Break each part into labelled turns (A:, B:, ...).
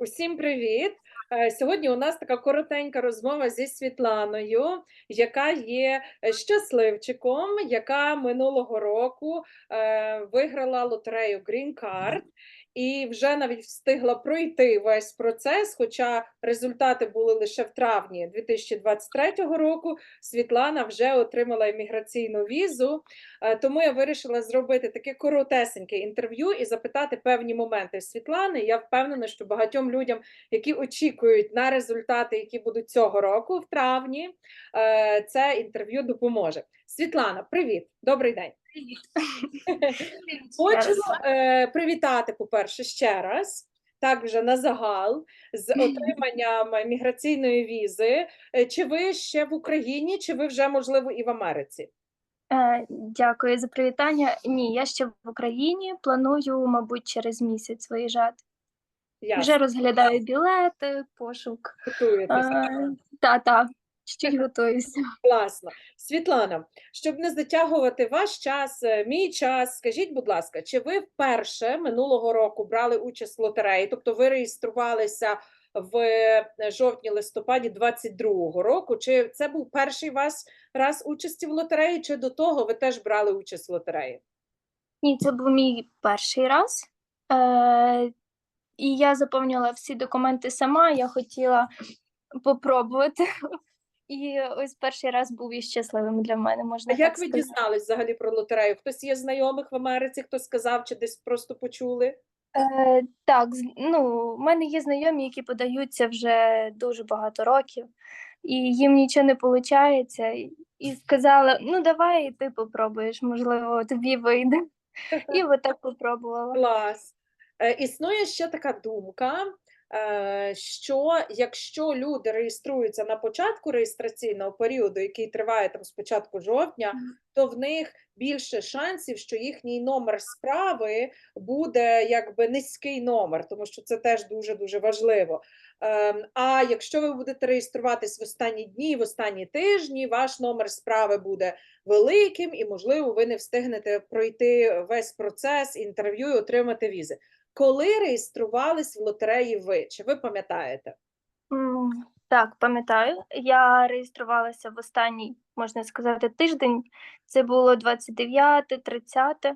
A: Усім привіт! Е, Сьогодні у нас така коротенька розмова зі Світланою, яка є е, щасливчиком, яка минулого року е, виграла лотерею Green Card і вже навіть встигла пройти весь процес. Хоча результати були лише в травні 2023 року. Світлана вже отримала імміграційну візу. Е, Тому я вирішила зробити таке коротесеньке інтерв'ю і запитати певні моменти Світлани. Я впевнена, що багатьом людям, які очікують на результати, які будуть цього року, в травні, е, це інтерв'ю допоможе. Світлана, привіт, добрий день. Хочу е, привітати, по-перше, ще раз. Так, вже на загал з отриманням міграційної візи. Е, Чи ви ще в Україні, чи ви вже можливо і в Америці?
B: Е, Дякую за привітання. Ні, я ще в Україні. Планую, мабуть, через місяць виїжджати.
A: Ясно.
B: Вже розглядаю білети, пошук.
A: Готуєтеся.
B: Е, Та, та, ще готуюся.
A: Класно. Світлана, щоб не затягувати ваш час, е, мій час, скажіть, будь ласка, чи ви вперше минулого року брали участь в лотереї? Тобто ви реєструвалися в е, жовтні-листопаді 22-го року? Чи це був перший вас раз участі в лотереї, чи до того ви теж брали участь в лотереї?
B: Ні, це був мій перший раз. Е, і я заповнила всі документи сама. Я хотіла попробувати. І ось перший раз був і щасливим для мене,
A: А
B: можна
A: як ви
B: сказати.
A: дізнались взагалі про лотерею? Хтось є знайомих в Америці, хто сказав, чи десь просто почули?
B: Е, так, ну, в мене є знайомі, які подаються вже дуже багато років, і їм нічого не виходить. І сказала: ну давай і ти попробуєш, можливо, тобі вийде. І отак попробувала.
A: Клас. Е, Існує ще така думка, що якщо люди реєструються на початку реєстраційного періоду, який триває там з початку жовтня, то в них більше шансів, що їхній номер справи буде якби низький номер, тому що це теж дуже дуже важливо. Ем, А якщо ви будете реєструватись в останні дні, в останні тижні, ваш номер справи буде великим, і, можливо, ви не встигнете пройти весь процес інтерв'ю і отримати візи. Коли реєструвались в лотереї ви? Чи ви пам'ятаєте?
B: Так, пам'ятаю, я реєструвалася в останній, можна сказати, тиждень. Це було 29-30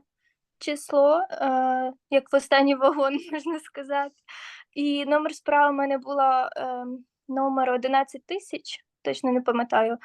B: число, е, як в останній вагон, можна сказати. І номер справи в мене була е, номер 11 тисяч, точно не пам'ятаю.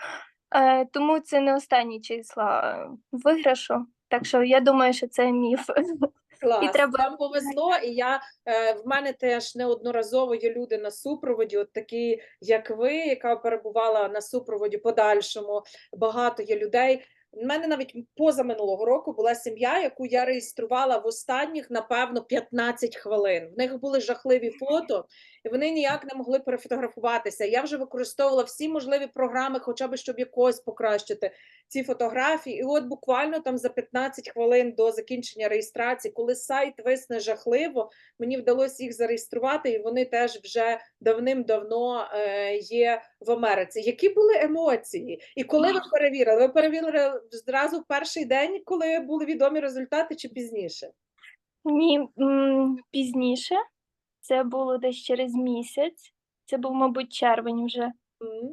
B: Е, тому це не останні числа е, виграшу. Так що я думаю, що це міф.
A: Клас,
B: треба-
A: вам повезло, і я е, в мене теж неодноразово є люди на супроводі, от такі, як ви, яка перебувала на супроводі подальшому. Багато є людей. У мене навіть поза минулого року була сім'я, яку я реєструвала в останніх, напевно, 15 хвилин. В них були жахливі фото, і вони ніяк не могли перефотографуватися. Я вже використовувала всі можливі програми, хоча б щоб якось покращити ці фотографії. І от буквально там за 15 хвилин до закінчення реєстрації, коли сайт висне жахливо, мені вдалося їх зареєструвати, і вони теж вже давним-давно е, є в Америці. Які були емоції? І коли ви перевірили? Ви перевірили зразу перший день, коли були відомі результати, чи пізніше?
B: Ні, пізніше. Це було десь через місяць. Це був, мабуть, червень вже.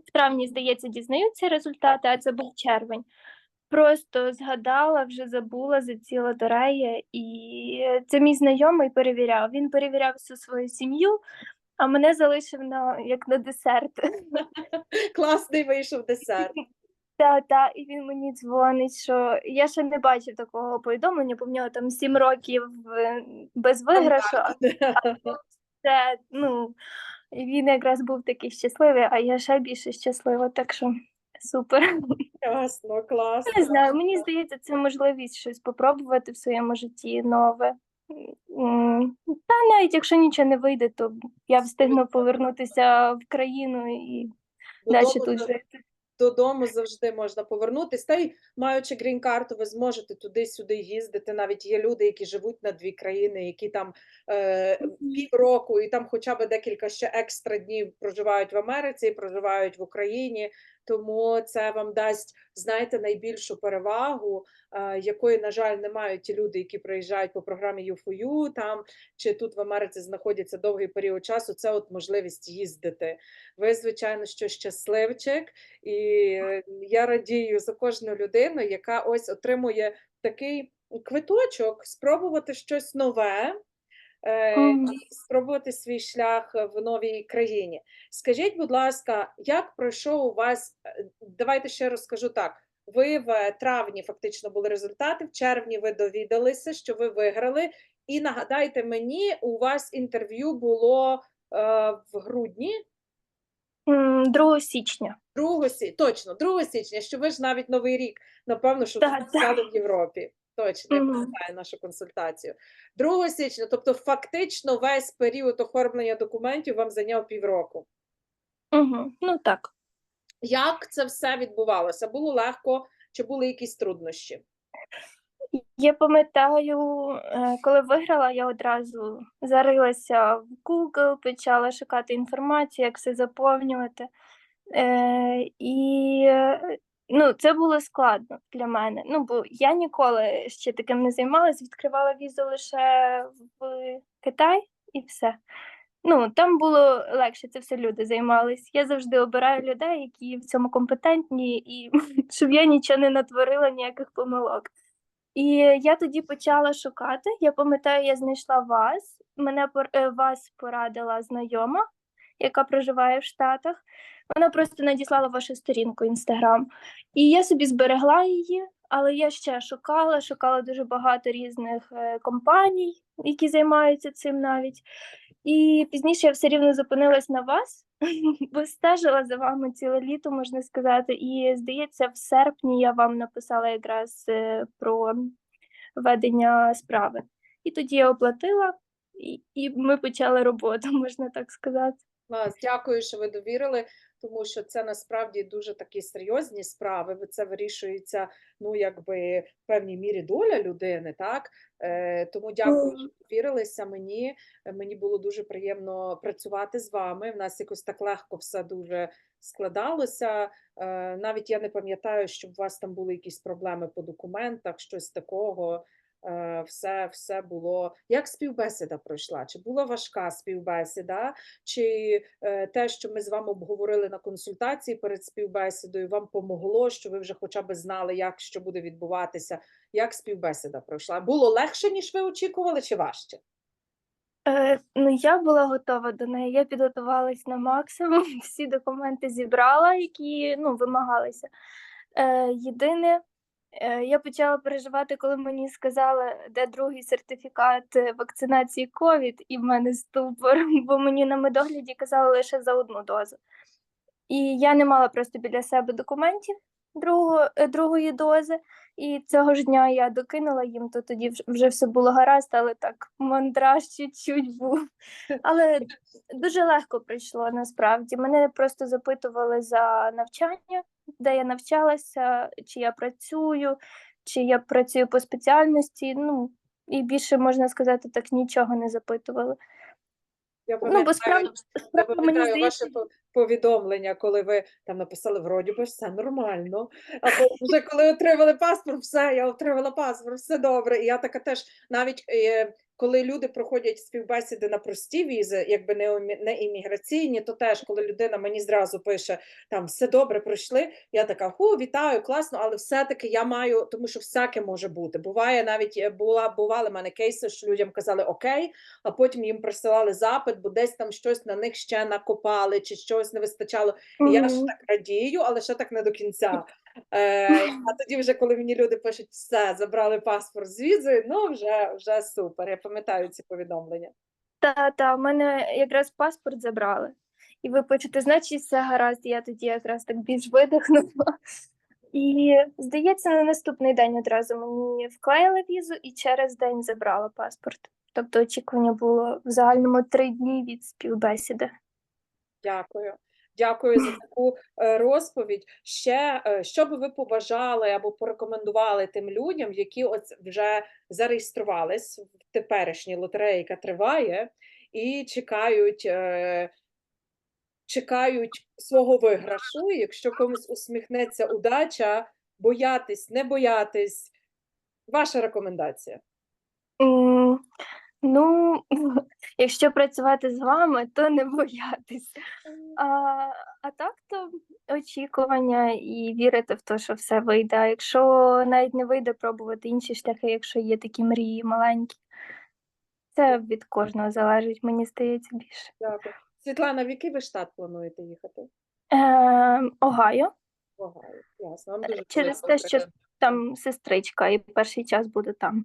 B: В травні, здається, дізнаються результати, а це був червень. Просто згадала, вже забула за ці лотереї, і це мій знайомий перевіряв. Він перевіряв всю свою сім'ю, а мене залишив на як на десерт.
A: Класний вийшов десерт.
B: Та, та, і він мені дзвонить, що я ще не бачив такого повідомлення, бо в нього там сім років е, без виграшу, а це, ну, він якраз був такий щасливий, а я ще більше щаслива, так що супер.
A: Класно, класно.
B: Не знаю, мені здається, це можливість щось попробувати в своєму житті нове. Та навіть якщо нічого не вийде, то я встигну повернутися в країну і далі тут жити.
A: додому завжди можна повернутися. Та й маючи грін-карту, ви зможете туди-сюди їздити. Навіть є люди, які живуть на дві країни, які там е, півроку і там хоча б декілька ще екстра днів проживають в Америці, проживають в Україні. Тому це вам дасть, знаєте, найбільшу перевагу, е, якої, на жаль, не мають ті люди, які приїжджають по програмі U4U, там чи тут в Америці знаходяться довгий період часу. Це от можливість їздити. Ви, звичайно, що щасливчик, і е, я радію за кожну людину, яка ось отримує такий квиточок, спробувати щось нове. Е. І спробувати свій шлях в новій країні. Скажіть, будь ласка, як пройшов у вас? е, Давайте ще розкажу так. Ви в травні фактично були результати, в червні ви довідалися, що ви виграли. І нагадайте мені, у вас інтерв'ю було е, в грудні,
B: 2 січня.
A: 2 сі... точно, 2 січня, що ви ж навіть Новий рік, напевно, що
B: Так,
A: стали в Європі. Точно, я пам'ятаю нашу консультацію. 2 січня, тобто фактично весь період оформлення документів вам зайняв півроку.
B: Угу. Ну так.
A: Як це все відбувалося? Було легко чи були якісь труднощі?
B: Я пам'ятаю, е, коли виграла, я одразу зарилася в Google, почала шукати інформацію, як все заповнювати. Е, і ну, це було складно для мене. Ну, бо я ніколи ще таким не займалася, відкривала візу лише в Китай і все. Ну, там було легше, це все люди займались. Я завжди обираю людей, які в цьому компетентні, і щоб я нічого не натворила, ніяких помилок. І я тоді почала шукати. Я пам'ятаю, я знайшла вас. Мене е, вас порадила знайома, яка проживає в Штатах. Вона просто надіслала вашу сторінку Інстаграм. І я собі зберегла її, але я ще шукала, шукала дуже багато різних е, компаній, які займаються цим навіть. І пізніше я все рівно зупинилась на вас, бо стежила за вами ціле літо, можна сказати. І здається, в серпні я вам написала якраз е, про ведення справи. І тоді я оплатила, і, і ми почали роботу, можна так сказати.
A: Клас, дякую, що ви довірили, тому що це насправді дуже такі серйозні справи. бо Це вирішується, ну якби в певній мірі доля людини, так е, тому дякую, що довірилися мені. Мені було дуже приємно працювати з вами. В нас якось так легко все дуже складалося. Е, навіть я не пам'ятаю, щоб у вас там були якісь проблеми по документах, щось такого. Е, Все, все було як співбесіда пройшла? Чи була важка співбесіда? Чи е, те, що ми з вами обговорили на консультації перед співбесідою, вам помогло, що ви вже хоча б знали, як що буде відбуватися? Як співбесіда пройшла? Було легше, ніж ви очікували, чи важче?
B: Е, ну, я була готова до неї. Я підготувалась на максимум, всі документи зібрала, які ну, вимагалися. Е, єдине, я почала переживати, коли мені сказали, де другий сертифікат е, вакцинації COVID, і в мене ступор, бо мені на медогляді казали лише за одну дозу. І я не мала просто біля себе документів другого, е, другої дози. І цього ж дня я докинула їм, то тоді вже все було гаразд, але так мандраж чуть-чуть був. Але дуже легко прийшло насправді. Мене просто запитували за навчання, де я навчалася, чи я працюю, чи я працюю по спеціальності. Ну і більше можна сказати, так нічого не запитували.
A: Я
B: Ну, бо справді,
A: Я
B: мені
A: пам'ятаю
B: здається,
A: ваше повідомлення, коли ви там написали вроді би все нормально. А потім вже коли отримали паспорт, все, я отримала паспорт, все добре. І я така теж навіть е, коли люди проходять співбесіди на прості візи, якби не імміграційні, то теж коли людина мені зразу пише там все добре пройшли. Я така ху, вітаю, класно, але все-таки я маю, тому що всяке може бути. Буває навіть е, була бували в мене кейси, що людям казали окей, а потім їм присилали запит, бо десь там щось на них ще накопали, чи щось не вистачало. І я ж так радію, але ще так не до кінця. Е, а тоді, вже коли мені люди пишуть, все, забрали паспорт з візою, ну вже, вже супер. Я пам'ятаю ці повідомлення.
B: Та, та, в мене якраз паспорт забрали. І ви почуєте, значить, все гаразд, я тоді якраз так більш видихнула. І, здається, на наступний день одразу мені вклеїли візу і через день забрала паспорт. Тобто очікування було в загальному три дні від співбесіди.
A: Дякую. Дякую за таку е, розповідь. Ще е, що би ви побажали або порекомендували тим людям, які от вже зареєструвались в теперішній лотереї, яка триває, і чекають, е, чекають свого виграшу. Якщо комусь усміхнеться удача, боятись, не боятись. Ваша рекомендація.
B: М, Ну, якщо працювати з вами, то не боятись. А, а так то очікування і вірити в те, що все вийде. А якщо навіть не вийде, пробувати інші шляхи, якщо є такі мрії маленькі. Це від кожного залежить, мені здається більше.
A: Дякую. Світлана, в який ви штат плануєте їхати?
B: Е, Огайо,
A: Огайо. Ясно. Вам дуже
B: через те, що там сестричка, і перший час буде там.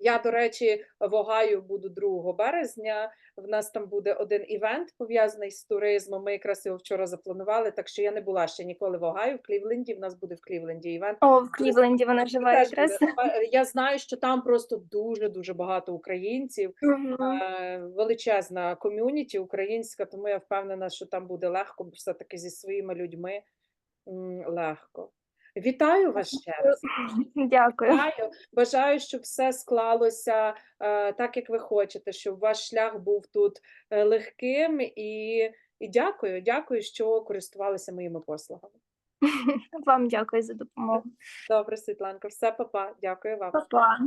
A: Я, до речі, в Огайо буду 2 березня. В нас там буде один івент пов'язаний з туризмом. Ми якраз його вчора запланували, так що я не була ще ніколи в Огайо. В Клівленді. В нас буде в Клівленді івент.
B: О, в Клівленді вона живе якраз.
A: Е, Я знаю, що там просто дуже дуже багато українців. Е, величезна ком'юніті українська, тому я впевнена, що там буде легко, бо все-таки зі своїми людьми легко. Вітаю вас ще раз.
B: Дякую.
A: Бажаю, бажаю, щоб все склалося е, так, як ви хочете, щоб ваш шлях був тут е, легким і, і дякую, дякую, що користувалися моїми послугами.
B: Вам дякую за допомогу.
A: Добре, Світланко, все, папа, дякую вам.
B: Па-па.